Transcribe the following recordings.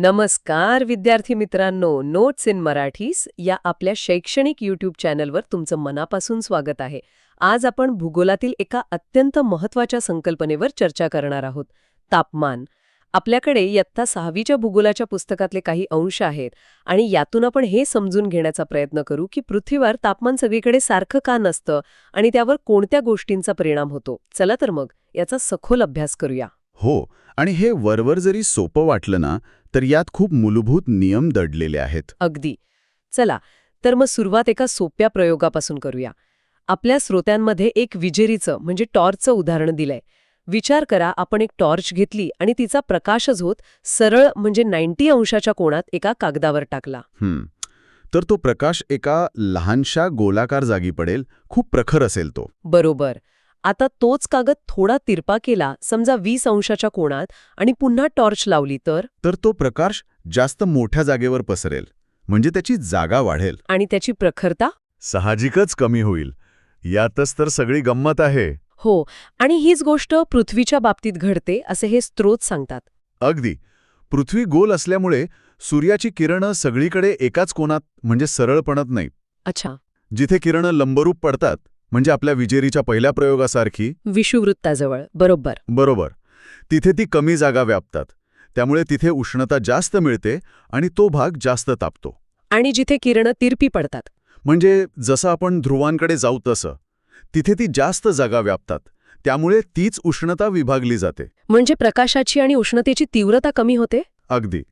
नमस्कार विद्यार्थी मित्रांनो. नोट्स इन मराठीस या आपल्या शैक्षणिक यूट्यूब चॅनलवर तुमचं मनापासून स्वागत आहे. आज आपण भूगोलातील एका अत्यंत महत्त्वाच्या संकल्पनेवर चर्चा करणार आहोत. तापमान. आपल्याकडे इयत्ता सहावीच्या भूगोलाच्या पुस्तकातले काही अंश आहेत आणि यातून आपण हे समजून घेण्याचा प्रयत्न करू की पृथ्वीवर तापमान सगळीकडे सारखं का नसतं आणि त्यावर कोणत्या गोष्टींचा परिणाम होतो. चला तर मग याचा सखोल अभ्यास करूया. हो आणि हे वरवर जरी सोपं वाटलं ना तर यात खूप मूलभूत नियम दडलेले आहेत. अगदी. चला तर मग सुरुवात एका सोप्या प्रयोगापासून करूया. आपल्या श्रोत्यांमध्ये एक विजेरीचं म्हणजे टॉर्चचं उदाहरण दिलंय. विचार करा आपण एक टॉर्च घेतली आणि तिचा प्रकाशच होत सरळ म्हणजे 90 अंशाच्या कोणात एका कागदावर टाकला. तर तो प्रकाश एका लहानशा गोलाकार जागी पडेल खूप प्रखर असेल तो. बरोबर. आता तोच कागद थोडा तिरपा केला समजा 20 अंशाच्या कोणात आणि पुन्हा टॉर्च लावली तर? तर तो प्रकाश जास्त मोठ्या जागेवर पसरेल म्हणजे त्याची जागा वाढेल. आणि त्याची प्रखरता? साहजिकच कमी होईल. यातच तर सगळी गंमत आहे. हो आणि हीच गोष्ट पृथ्वीच्या बाबतीत घडते असे हे स्त्रोत सांगतात. अगदी. पृथ्वी गोल असल्यामुळे सूर्याची किरणं सगळीकडे एकाच कोणात म्हणजे सरळ पडत नाही अच्छा. जिथे किरणं लंबरूप पडतात म्हणजे आपल्या विजेरीच्या पहिल्या प्रयोगासारखी? विषुवृत्ताजवळ बरोबर. बरोबर. तिथे ती कमी जागा व्यापतात. त्यामुळे तिथे उष्णता जास्त मिळते आणि तो भाग जास्त तापतो. आणि जिथे किरणं तिरपी पडतात. म्हणजे जसं आपण ध्रुवांकडे जाऊ तसं. तिथे ती जास्त जागा व्यापतात. त्यामुळे तीच उष्णता विभागली जाते. म्हणजे प्रकाशाची आणि उष्णतेची तीव्रता कमी होते? अगदी.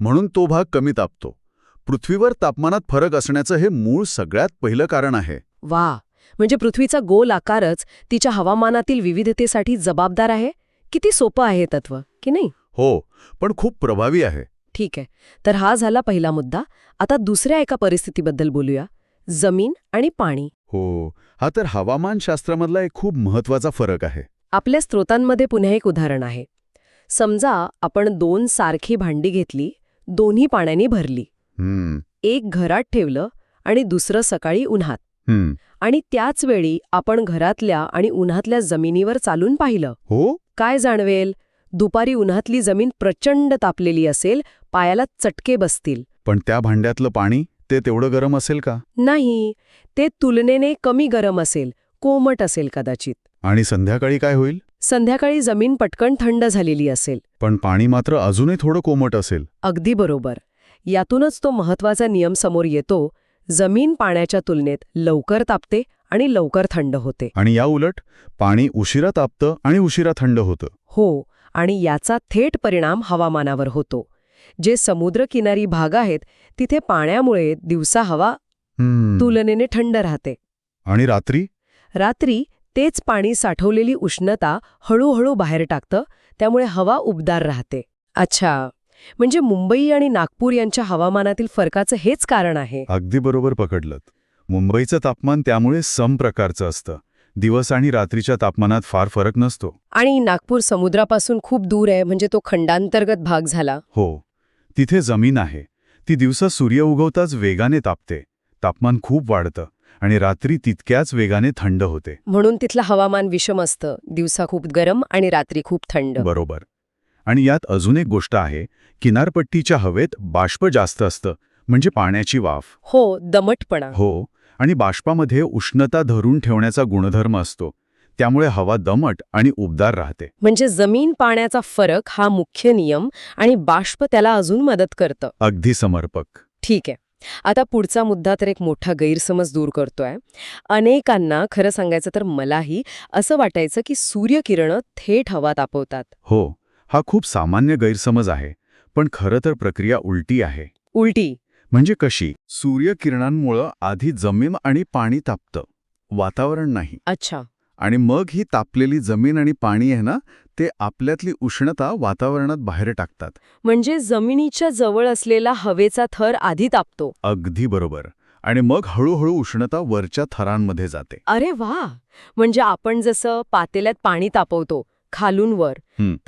म्हणून तो भाग कमी तापतो. पृथ्वीवर तापमानात फरक असण्याचं हे मूळ सगळ्यात पहिलं कारण आहे. वा. म्हणजे पृथ्वीचा गोल आकारच तिच्या हवामानातील विविधतेसाठी जबाबदार आहे? किती सोपं आहे तत्व की नाही? हो पण खूप प्रभावी आहे. ठीक आहे तर हा झाला पहिला मुद्दा. आता दुसऱ्या एका परिस्थितीबद्दल बोलूया. जमीन आणि पाणी. हो हा तर हवामानशास्त्रामधला एक खूप महत्त्वाचा फरक आहे. आपल्या स्रोतांमध्ये पुन्हा एक उदाहरण आहे. समजा आपण दोन सारखी भांडी घेतली दोन्ही पाण्याने भरली. हम्म. एक घरात ठेवलं आणि दुसरं सकाळी उन्हात. आणि त्याच वेळी आपण घरातल्या आणि उन्हातल्या जमिनीवर चालून पाहिलं. हो? काय जाणवेल? दुपारी उन्हातली जमीन प्रचंड तापलेली असेल पायाला चटके बसतील. पण त्या भांड्यातलं पाणी ते तेवढं गरम असेल का? नाही ते तुलनेने कमी गरम असेल कोमट असेल कदाचित. आणि संध्याकाळी काय होईल? संध्याकाळी जमीन पटकन थंड झालेली असेल. पण पाणी मात्र अजूनही थोडं कोमट असेल. अगदी बरोबर. यातूनच तो महत्त्वाचा नियम समोर येतो जमीन पाण्याच्या तुलनेत लवकर तापते आणि लवकर थंड होते. आणि या उलट पाणी उशिरा तापतं आणि उशिरा थंड होतं. हो आणि याचा थेट परिणाम हवामानावर होतो. जे समुद्रकिनारी भाग आहेत तिथे पाण्यामुळे दिवसा हवा. तुलनेने थंड राहते. आणि रात्री? रात्री तेच पाणी साठवलेली उष्णता हळूहळू बाहेर टाकतं त्यामुळे हवा उबदार राहते. अच्छा. म्हणजे मुंबई आणि नागपूर यांच्या हवामानातील फरकाचं हेच कारण आहे. अगदी बरोबर पकडलं मुंबईचं तापमान त्यामुळे सम प्रकारचं असतं. दिवस आणि रात्रीच्या तापमानात फार फरक नसतो. आणि नागपूर समुद्रापासून खूप दूर आहे म्हणजे तो खंडांतर्गत भाग झाला. हो. तिथे जमीन आहे. ती दिवसा सूर्य उगवताच वेगाने तापते. तापमान खूप वाढतं आणि रात्री तितक्याच वेगाने थंड होते. म्हणून तिथलं हवामान विषम असतं. दिवसा खूप गरम आणि रात्री खूप थंड. बरोबर. आणि यात अजून एक गोष्ट आहे किनारपट्टीच्या हवेत बाष्प जास्त असतं म्हणजे पाण्याची वाफ. हो दमटपणा. हो आणि बाष्पामध्ये उष्णता धरून ठेवण्याचा गुणधर्म असतो त्यामुळे हवा दमट आणि उबदार राहते. म्हणजे जमीन पाण्याचा फरक हा मुख्य नियम आणि बाष्प त्याला अजून मदत करतं. अगदी समर्पक. ठीक आहे. आता पुढचा मुद्दा तर एक मोठा गैरसमज दूर करतोय. अनेकांना खरं सांगायचं तर मलाही असं वाटायचं की सूर्यकिरणं थेट हवा तापवतात. हो. हा खूप सामान्य गैरसमज आहे पण खरं तर प्रक्रिया उलटी आहे. उलटी. म्हणजे कशी? सूर्यकिरणांमुळं आधी जमीन आणि पाणी तापतं वातावरण नाही. अच्छा. आणि मग ही तापलेली जमीन आणि पाणी आहे ना ते आपल्यातली उष्णता वातावरणात बाहेर टाकतात. म्हणजे जमिनीच्या जवळ असलेला हवेचा थर आधी तापतो. अगदी बरोबर. आणि मग हळूहळू उष्णता वरच्या थरांमध्ये जाते. अरे वा! म्हणजे आपण जसं पातेल्यात पाणी तापवतो खालून वर.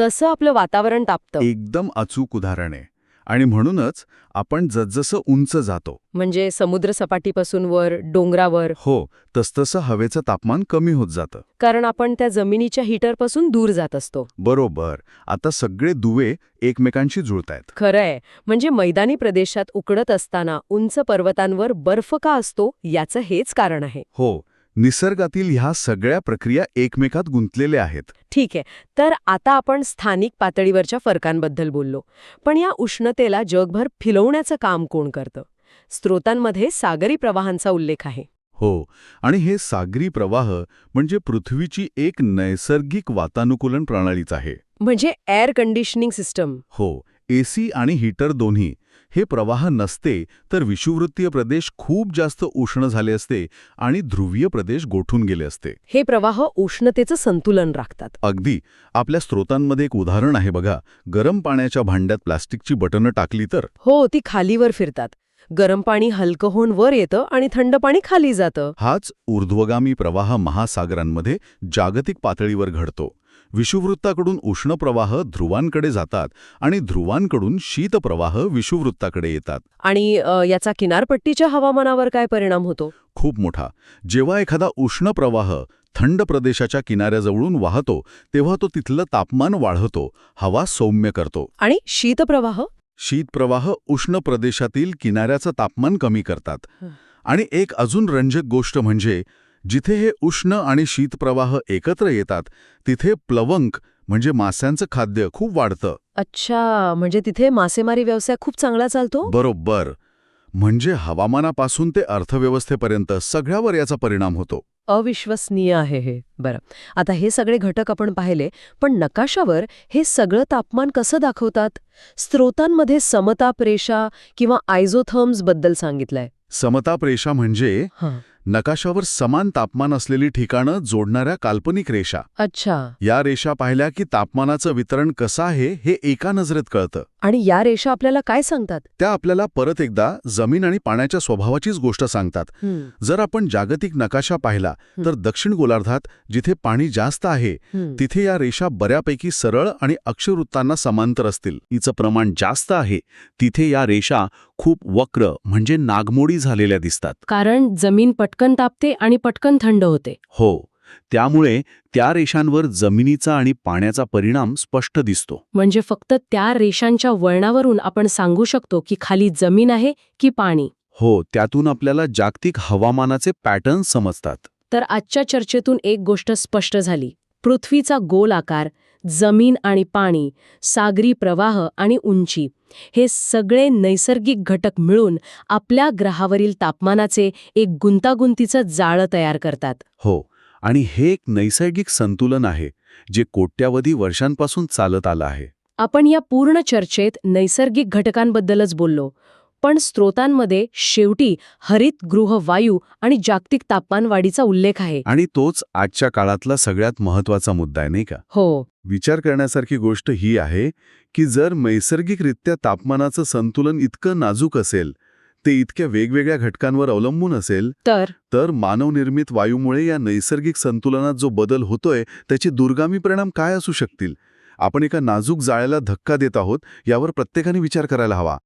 तसं आपलं वातावरण तापतं. एकदम अचूक उदाहरण आहे. आणि म्हणूनच आपण जसजसं उंच जातो. म्हणजे समुद्र सपाटीपासून वर डोंगरावर. हो तसतसं हवेचं तापमान कमी होत जातं. कारण आपण त्या जमिनीच्या हीटरपासून दूर जात असतो. बरोबर. आता सगळे दुवे एकमेकांशी जुळतायत. खरंय. म्हणजे मैदानी प्रदेशात उकडत असताना उंच पर्वतांवर बर्फ का असतो याचं हेच कारण आहे. हो निसर्गातील ह्या सगळ्या प्रक्रिया एकमेकात गुंतलेल्या आहेत. ठीक आहे. तर आता आपण स्थानिक पातळीवरच्या फरकांबद्दल बोललो. पण या उष्णतेला जगभर फिरवण्याचं काम कोण करतं? स्त्रोतांमध्ये सागरी प्रवाहांचा उल्लेख आहे. हो. आणि हे सागरी प्रवाह म्हणजे पृथ्वीची एक नैसर्गिक वातानुकूलन प्रणालीच आहे. म्हणजे एअर कंडिशनिंग सिस्टम हो. एसी आणि हीटर दोन्ही. हे प्रवाह नसते तर विषुवृत्तीय प्रदेश खूप जास्त उष्ण झाले असते आणि ध्रुवीय प्रदेश गोठून गेले असते. हे प्रवाह उष्णतेचं संतुलन राखतात. अगदी. आपल्या स्रोतांमध्ये एक उदाहरण आहे बघा. गरम पाण्याच्या भांड्यात प्लास्टिकची बटणं टाकली तर? हो ती खालीवर फिरतात. गरम पाणी हलकं होऊन वर येतं आणि थंड पाणी खाली जातं. हाच ऊर्ध्वगामी प्रवाह महासागरांमध्ये जागतिक पातळीवर घडतो. विषुवृत्ताकडून उष्ण प्रवाह ध्रुवांकडे जातात आणि ध्रुवांकडून शीतप्रवाह विषुवृत्ताकडे येतात. आणि याचा किनारपट्टीच्या हवामानावर काय परिणाम होतो? खूप मोठा. जेव्हा एखादा उष्ण प्रवाह थंड प्रदेशाच्या किनाऱ्याजवळून वाहतो तेव्हा तो तिथलं तापमान वाढवतो हवा सौम्य करतो. आणि शीतप्रवाह? शीतप्रवाह उष्ण प्रदेशातील किनाऱ्याचं तापमान कमी करतात. आणि एक अजून रंजक गोष्ट म्हणजे जिथे हे उष्ण आणि शीतप्रवाह एकत्र येतात तिथे प्लवंक म्हणजे मास्यांचं खाद्य खूप वाढतं. अच्छा म्हणजे तिथे मासेमारी व्यवसाय खूप चांगला चालतो? बरोबर. म्हणजे हवामानापासून ते अर्थव्यवस्थेपर्यंत सगळ्यावर याचा परिणाम होतो. अविश्वसनीय आहे हे. बरं. आता हे सगळे घटक आपण पाहिले पण नकाशावर हे सगळं तापमान कसं दाखवतात? स्त्रोतांमध्ये समताप रेषा किंवा आयझोथर्म्सबद्दल सांगितलंय. समताप रेषा म्हणजे हां. नकाशावर समान तापमान असलेली ठिकाणं जोडणाऱ्या काल्पनिक रेषा. अच्छा. या रेषा पाहिल्या की तापमानाचं वितरण कसं आहे हे एका नजरेत कळतं. आणि या रेषा आपल्याला काय सांगतात? त्या आपल्याला परत एकदा जमीन आणि पाण्याच्या स्वभावाचीच गोष्ट सांगतात. जर आपण जागतिक नकाशा पाहिला तर दक्षिण गोलार्धात जिथे पाणी जास्त आहे. तिथे या रेषा बऱ्यापैकी सरळ आणि अक्षवृत्तांना समांतर असतील. हिचं प्रमाण जास्त आहे तिथे या रेषा खूप वक्र म्हणजे नागमोडी झालेल्या दिसतात. कारण जमीन पटकन तापते आणि पटकन थंड होते. हो त्यामुळे त्या रेषांवर जमिनीचा आणि पाण्याचा परिणाम स्पष्ट दिसतो. म्हणजे फक्त त्या रेषांच्या वळणावरून आपण सांगू शकतो की खाली जमीन आहे की पाणी. हो त्यातून आपल्याला जागतिक हवामानाचे पॅटर्न समजतात. तर आजच्या चर्चेतून एक गोष्ट स्पष्ट झाली. पृथ्वीचा गोल आकार जमीन आणि पाणी सागरी प्रवाह आणि उंची हे सगळे नैसर्गिक घटक मिळून आपल्या ग्रहावरील तापमानाचे एक गुंतागुंतीचं जाळं तयार करतात. हो आणि हे एक नैसर्गिक संतुलन आहे जे कोट्यावधी वर्षांपासून चालत आलं आहे. आपण या पूर्ण चर्चेत नैसर्गिक घटकांबद्दलच बोललो. पण स्त्रोतांमध्ये शेवटी हरित गृह वायू आणि जागतिक तापमानवाढीचा उल्लेख आहे. आणि तोच आजच्या काळातला सगळ्यात महत्त्वाचा मुद्दा आहे नाही का? हो. विचार करण्यासारखी गोष्ट ही आहे की जर नैसर्गिकरित्या तापमानाचं संतुलन इतकं नाजूक असेल ते इतक्या वेगवेगळ्या घटकांवर अवलंबून असेल तर? तर मानवनिर्मित वायूमुळे या नैसर्गिक संतुलनात जो बदल होतोय त्याचे दुर्गामी परिणाम काय असू शकतील? आपण एका नाजूक जाळ्याला धक्का देत आहोत यावर प्रत्येकाने विचार करायला हवा.